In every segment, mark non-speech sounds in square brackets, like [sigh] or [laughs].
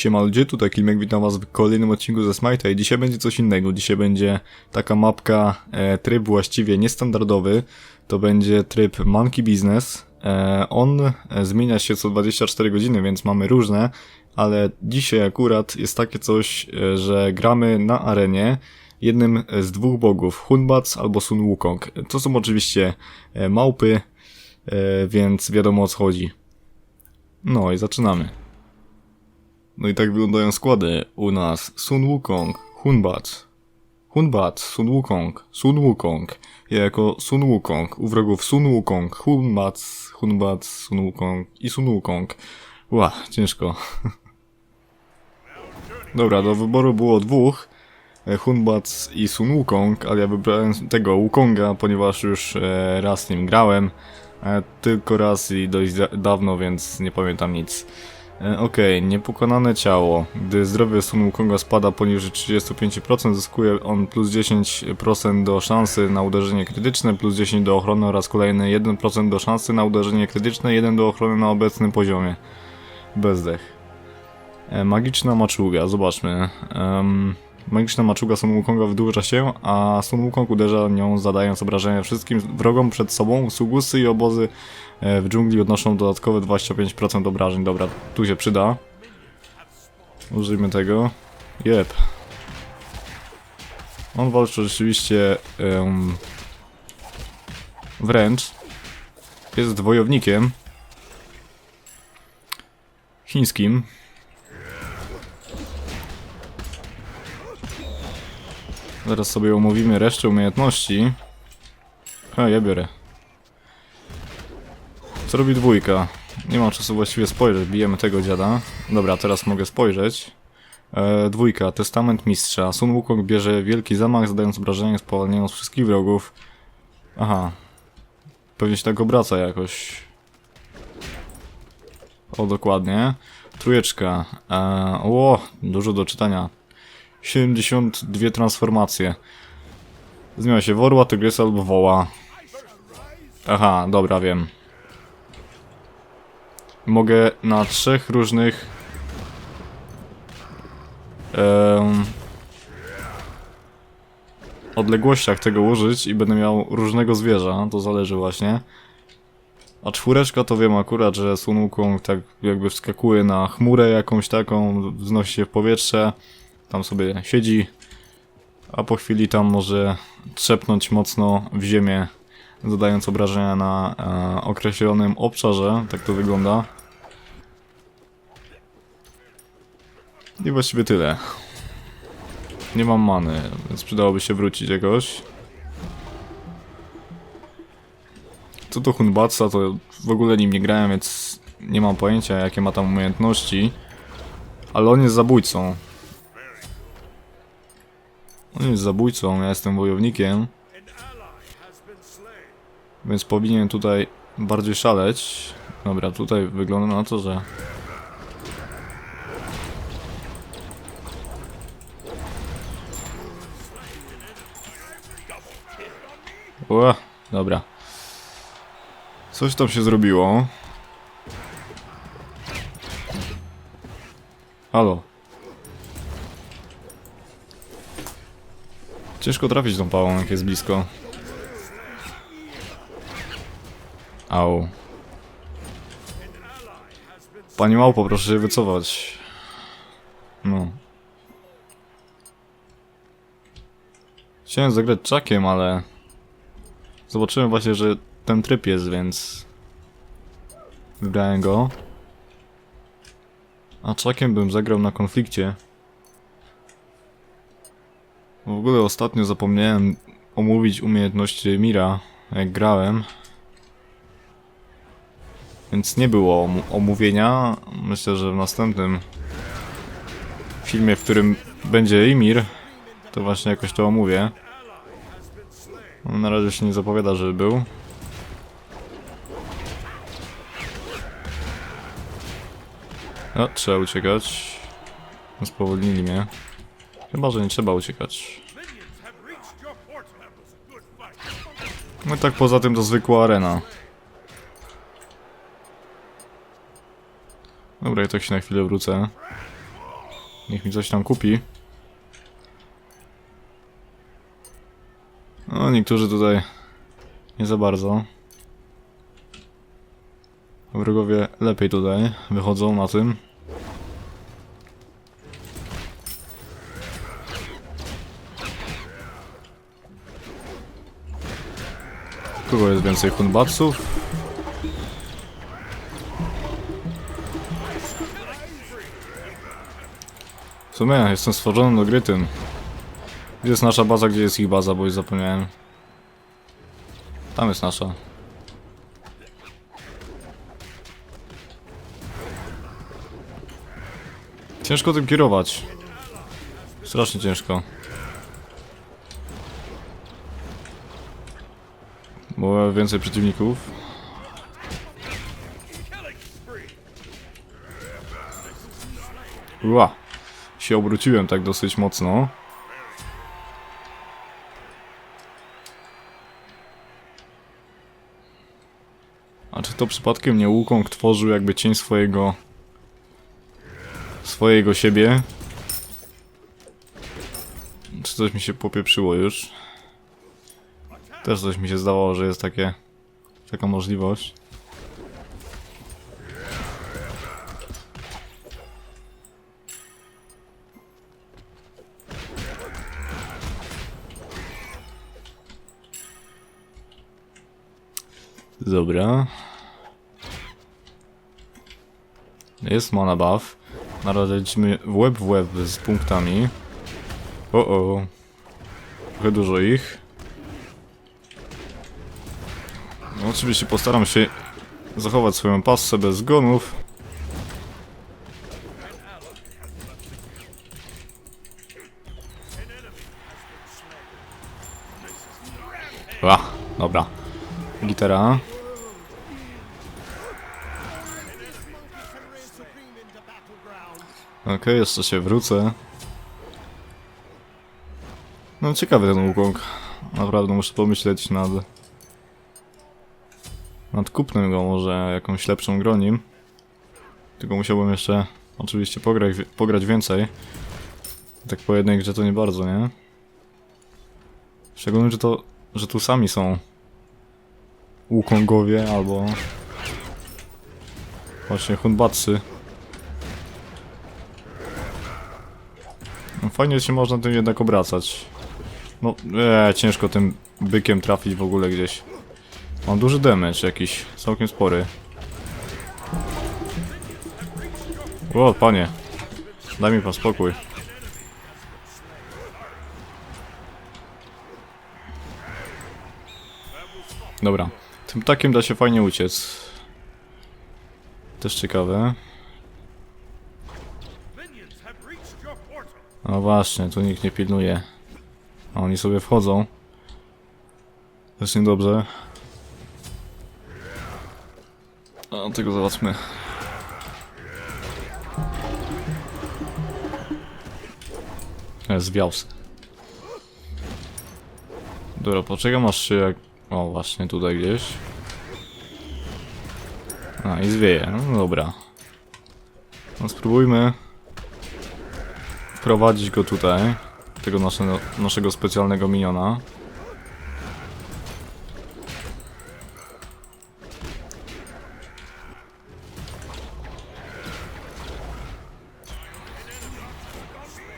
Siema ludzie, tutaj Klimek, witam was w kolejnym odcinku ze Smite'a i dzisiaj będzie coś innego. Dzisiaj będzie taka mapka, e, tryb właściwie niestandardowy. To będzie tryb Monkey Business. E, on e, zmienia się co 24 godziny, więc mamy różne, ale dzisiaj akurat jest takie coś, e, że gramy na arenie jednym z dwóch bogów, Hunbats albo Sun Wukong. To są oczywiście e, małpy, e, więc wiadomo o co chodzi. No i zaczynamy. No i tak wyglądają składy u nas. Sun Wukong, Hunbat. Hunbat, Sun Wukong, Sun Wukong. Ja jako Sun Wukong. U wrogów Sun Wukong, Hunbat, Hunbat, Sun Wukong i Sun Wukong. Ła, ciężko. [laughs] Dobra, do wyboru było dwóch. e, Hunbat i Sun Wukong, ale ja wybrałem tego Wukonga, ponieważ już e, raz nim grałem. E, tylko raz i dość dawno, więc nie pamiętam nic. E, Okej, niepokonane ciało. Gdy zdrowie Sun Wukonga spada poniżej 35%, zyskuje on plus 10% do szansy na uderzenie krytyczne, plus 10 do ochrony oraz kolejny 1% do szansy na uderzenie krytyczne, 1 do ochrony na obecnym poziomie. Bezdech. E, Magiczna maczuga, zobaczmy. Em, magiczna maczuga Sun Wukonga wydłuża się, a Sun Wukong uderza nią zadając obrażenia wszystkim wrogom przed sobą. Sugusy i obozy e, w dżungli odnoszą dodatkowe 25% obrażeń. Dobra, tu się przyda. Użyjmy tego. Jep. On walczy rzeczywiście em, wręcz. Jest wojownikiem chińskim. Zaraz sobie omówimy resztę umiejętności. A, ja biorę. Co robi dwójka? Nie mam czasu właściwie spojrzeć, bijemy tego dziada. Dobra, teraz mogę spojrzeć. E, dwójka, testament mistrza. Sun Wukong bierze wielki zamach, zadając obrażenia, spowalniając wszystkich wrogów. Aha. Pewnie się tak obraca jakoś. O, dokładnie. Trójeczka. E, o, dużo do czytania. 72 transformacje. Zmienia się w orła, tygrysa albo woła. Aha, dobra, wiem. Mogę na trzech różnych em, odległościach tego użyć i będę miał różnego zwierza, to zależy właśnie. A czwóreczka to wiem akurat, że Wukong tak jakby wskakuje na chmurę jakąś taką, wznosi się w powietrze, tam sobie siedzi, a po chwili tam może trzepnąć mocno w ziemię, zadając obrażenia na e, określonym obszarze, tak to wygląda. I właściwie tyle. Nie mam many, więc przydałoby się wrócić jakoś. Co to Hunbatsa, to w ogóle nim nie grałem, więc nie mam pojęcia jakie ma tam umiejętności. Ale on jest zabójcą. On jest zabójcą, ja jestem wojownikiem. Więc powinien tutaj bardziej szaleć. Dobra, tutaj wygląda na to, że... O, dobra. Coś tam się zrobiło. Halo. Ciężko trafić tą pałą, jak jest blisko. Au. Pani małpo, proszę się wycofać. No. Chciałem zagrać czakiem, ale... Zobaczyłem właśnie, że ten tryb jest, więc... Wybrałem go. A czakiem bym zagrał na konflikcie. W ogóle ostatnio zapomniałem omówić umiejętności Mira, jak grałem. Więc nie było om- omówienia. Myślę, że w następnym filmie, w którym będzie Emir, to właśnie jakoś to omówię. Na razie się nie zapowiada, żeby był. No, trzeba uciekać. Spowolnili mnie. Chyba, że nie trzeba uciekać. No tak poza tym to zwykła arena. Dobra, ja tak się na chwilę wrócę. Niech mi coś tam kupi. No, niektórzy tutaj nie za bardzo. Wrogowie lepiej tutaj wychodzą na tym. Kogo jest więcej Hunbatsów? W sumie jestem stworzony do gry tym. Gdzie jest nasza baza, gdzie jest ich baza, bo już zapomniałem. Tam jest nasza. Ciężko tym kierować. Strasznie ciężko. Było więcej przeciwników. Ła! Się obróciłem tak dosyć mocno. A czy to przypadkiem nie Wukong tworzył jakby cień swojego... swojego siebie? Czy coś mi się popieprzyło już? Też coś mi się zdawało, że jest takie... taka możliwość. Dobra. Jest mana buff. Na razie lecimy w łeb w łeb z punktami. O o. Trochę dużo ich. Oczywiście postaram się zachować swoją passę bez zgonów. A, dobra. Gitara. Okej, jeszcze się wrócę. No ciekawy ten Wukong. Naprawdę muszę pomyśleć nad... Nad kupnem go może jakąś lepszą gronim. Tylko musiałbym jeszcze oczywiście pograć, pograć więcej. Tak po jednej grze to nie bardzo, nie? Szczególnie, że to, że tu sami są Wukongowie albo właśnie Hunbatsy. No fajnie się można tym jednak obracać. No, ee, ciężko tym bykiem trafić w ogóle gdzieś. Mam duży damage jakiś, całkiem spory. O, panie. Daj mi pan spokój. Dobra. Tym ptakiem da się fajnie uciec. Też ciekawe. No właśnie, tu nikt nie pilnuje. A oni sobie wchodzą. Też niedobrze. A tego. E, Zwiał se. Dobra, poczekam aż się jak... O, właśnie tutaj gdzieś. A, i zwieje. No dobra. No spróbujmy wprowadzić go tutaj. Tego naszego, naszego specjalnego miniona.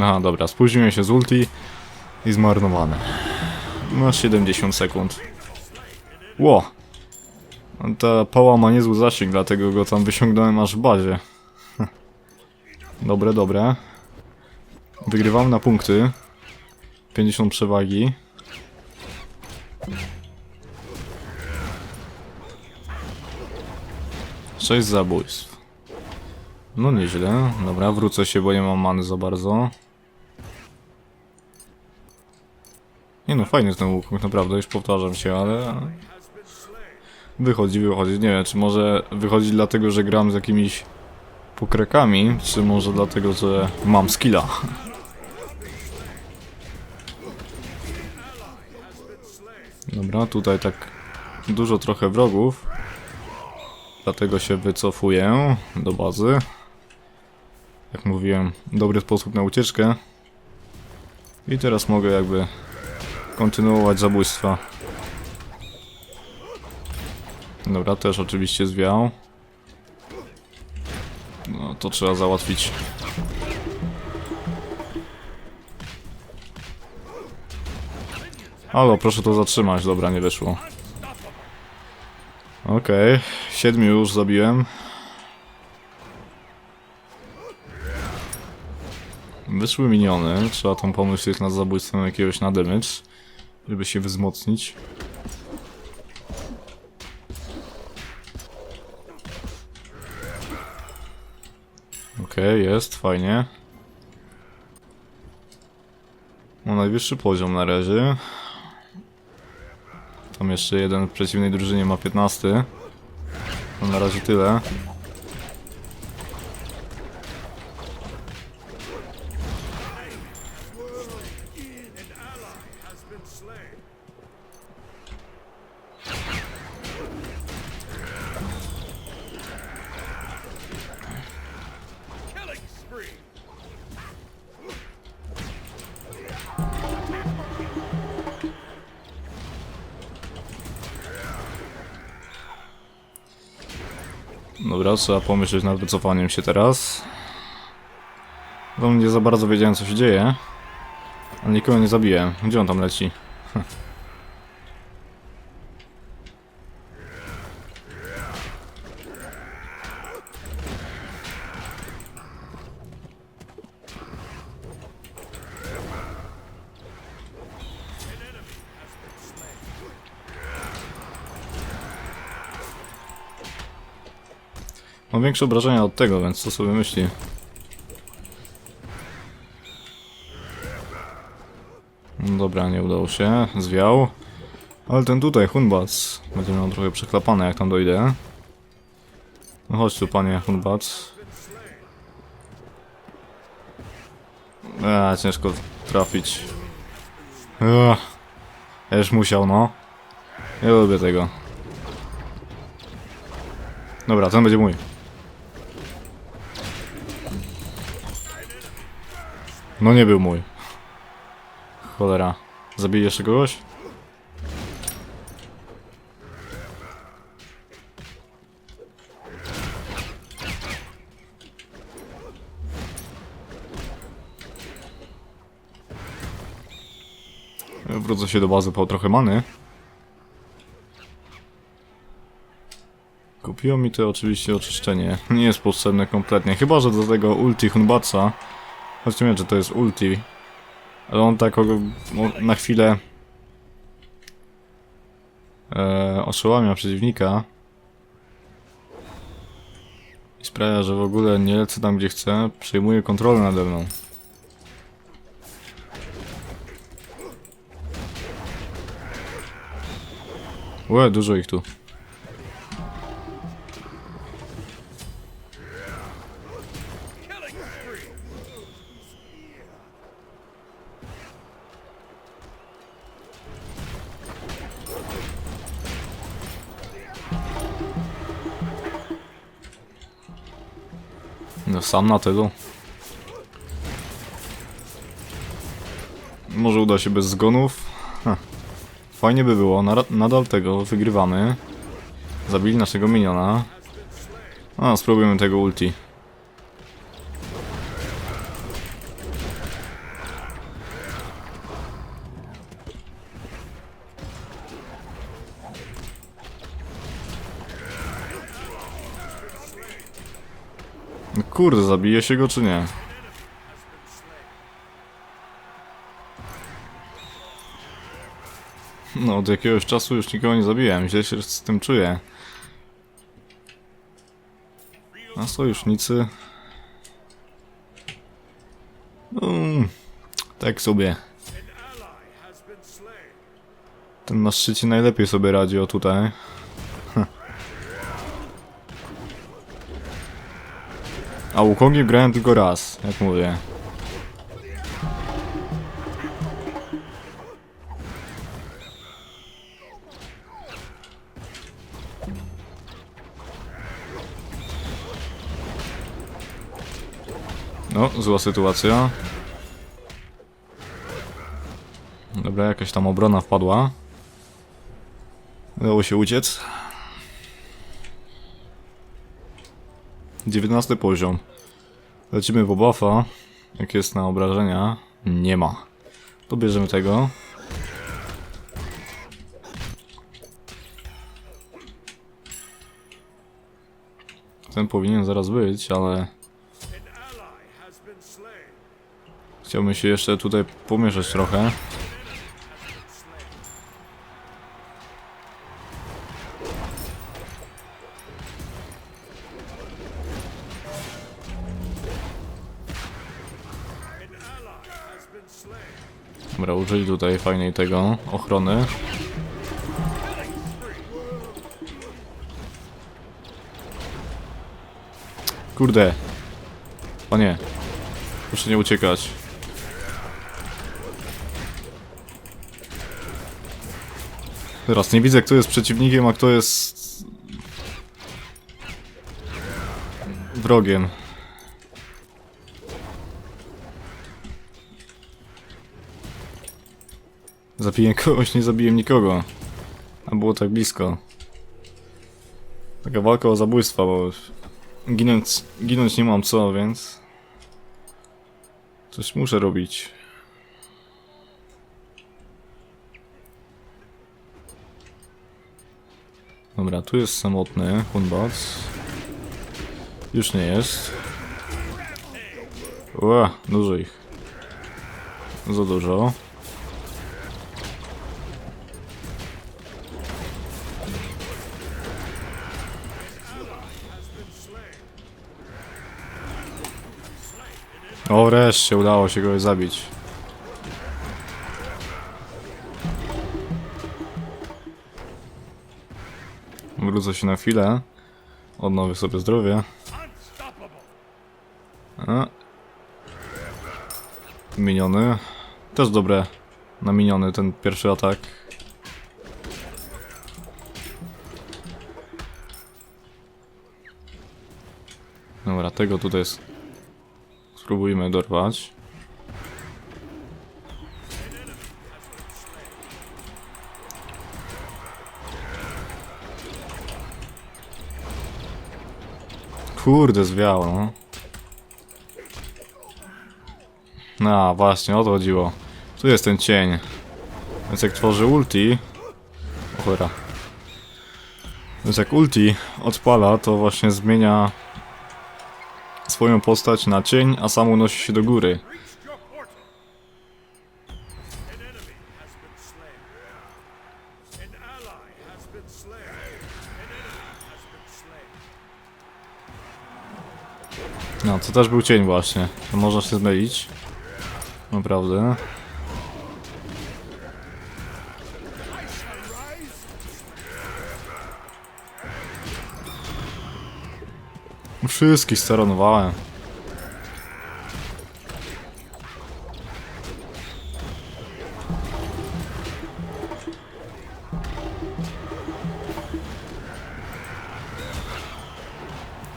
Aha, dobra, spóźniłem się z ulti i zmarnowane. Na 70 sekund. Ło! Ta pała ma niezły zasięg, dlatego go tam wyciągnąłem aż w bazie. [laughs] Dobre, dobre. Wygrywam na punkty. 50 przewagi. Sześć zabójstw. No nieźle. Dobra, wrócę się, bo nie mam many za bardzo. Nie no, fajny ten łuk, naprawdę, już powtarzam się, ale... Wychodzi, wychodzi. Nie wiem, czy może wychodzi dlatego, że gram z jakimiś pokrekami, czy może dlatego, że mam skilla. Dobra, tutaj tak dużo trochę wrogów. Dlatego się wycofuję do bazy. Jak mówiłem, dobry sposób na ucieczkę. I teraz mogę jakby kontynuować zabójstwa. Dobra, też oczywiście zwiał. No, to trzeba załatwić. Halo, proszę to zatrzymać. Dobra, nie wyszło. Okej, siedmiu już zabiłem. Wyszły miniony, trzeba tam pomyśleć nad zabójstwem jakiegoś na damage, żeby się wzmocnić. Okej, jest, fajnie. No najwyższy poziom na razie. Tam jeszcze jeden w przeciwnej drużynie ma 15. No na razie tyle. Dobra, trzeba pomyśleć nad wycofaniem się teraz. Bo nie za bardzo wiedziałem co się dzieje. Ale nikogo nie zabiłem. Gdzie on tam leci? Mam większe obrażenia od tego, więc co sobie myśli? No Dobra, nie udało się. Zwiał. Ale ten tutaj, Hunbac, będzie miał trochę przeklapane jak tam dojdę. No chodź tu, panie Hunbac. A, ciężko trafić. Ugh. Ja już musiał, no. Nie lubię tego. Dobra, ten będzie mój. No nie był mój. Cholera. Zabij jeszcze kogoś? Wrócę się do bazy po trochę many. Kupiło mi to oczywiście oczyszczenie. Nie jest potrzebne kompletnie. Chyba, że do tego ulti Hunbaca. Choć nie wiem, czy to jest ulti. Ale on tak na chwilę e, oszołamia przeciwnika. I sprawia, że w ogóle nie lecę tam gdzie chcę. Przejmuje kontrolę nade mną. Łe, dużo ich tu. No sam na tylu. Może uda się bez zgonów. Heh. Fajnie by było, nadal tego wygrywamy. Zabili naszego miniona. A, spróbujemy tego ulti. Kurde, zabije się go czy nie? No, od jakiegoś czasu już nikogo nie zabiłem, źle się z tym czuję. A sojusznicy... Mm, tak sobie. Ten na szczycie najlepiej sobie radzi o tutaj. A Wukongi grałem tylko raz, jak mówię. No, zła sytuacja. Dobra, jakaś tam obrona wpadła. Udało się uciec. 19 poziom. Lecimy po buffa. Jak jest na obrażenia? Nie ma. To bierzemy tego. Ten powinien zaraz być, ale chciałbym się jeszcze tutaj pomieszać trochę. Dobra, użyli tutaj fajnej tego ochrony. Kurde. O nie. Proszę nie uciekać. Teraz nie widzę kto jest przeciwnikiem, a kto jest... Wrogiem. Zabiję kogoś, nie zabiję nikogo. A było tak blisko. Taka walka o zabójstwa, bo ginąć, ginąć nie mam co, więc... Coś muszę robić. Dobra, tu jest samotny Hunbox. Już nie jest. Ła, dużo ich. Za dużo. O, wreszcie udało się go zabić. Wrócę się na chwilę. Odnowię sobie zdrowie. A. Miniony. Też dobre na miniony ten pierwszy atak. Dobra, tego tutaj s- spróbujmy dorwać. Kurde, zwiało, no. No, właśnie, o to chodziło. Tu jest ten cień. Więc jak tworzy ulti... O cholera. Więc jak ulti odpala, to właśnie zmienia swoją postać na cień, a sam unosi się do góry. No, to też był cień właśnie. To można się zmylić. Naprawdę. Wszystkich steronowałem.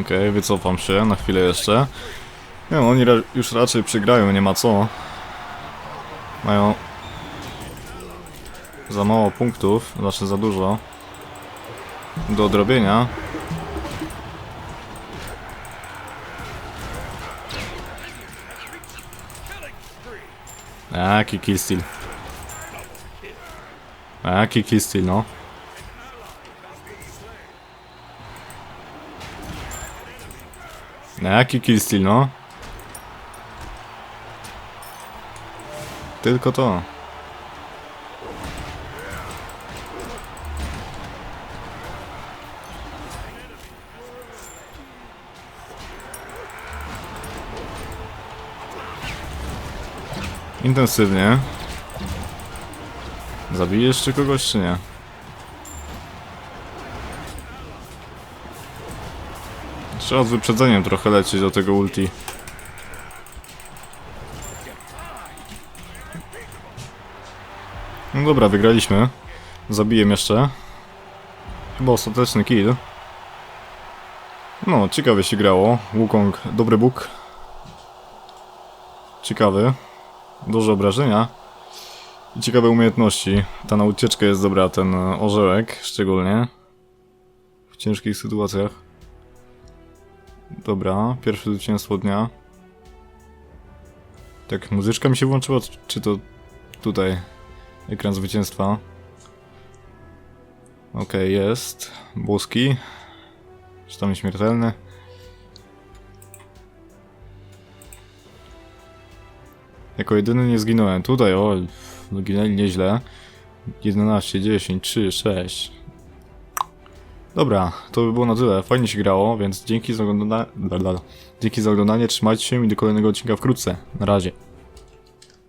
Okej, wycofam się na chwilę jeszcze. Nie no, oni ra już raczej przegrają, nie ma co. Mają za mało punktów, znaczy za dużo do odrobienia. Jaki killsteal. Jaki killsteal, no. Jaki killsteal, no. Tylko to. Intensywnie. Zabijesz jeszcze kogoś, czy nie? Trzeba z wyprzedzeniem trochę lecieć do tego ulti. No dobra, wygraliśmy. Zabiję jeszcze. Chyba ostateczny kill. No, ciekawie się grało. Wukong, dobry bóg. ciekawy. Duże obrażenia. I ciekawe umiejętności. Ta na ucieczkę jest dobra, ten e, orzełek szczególnie. W ciężkich sytuacjach. Dobra, pierwsze zwycięstwo dnia. Tak, muzyczka mi się włączyła, czy to tutaj ekran zwycięstwa? Okej, jest. Boski. Czy tam śmiertelny? Jako jedyny nie zginąłem. Tutaj, o, zginęli nieźle. 11, 10, 3, 6. Dobra, to by było na tyle. Fajnie się grało, więc dzięki za oglądanie. Dzięki za oglądanie, trzymajcie się i do kolejnego odcinka wkrótce. Na razie.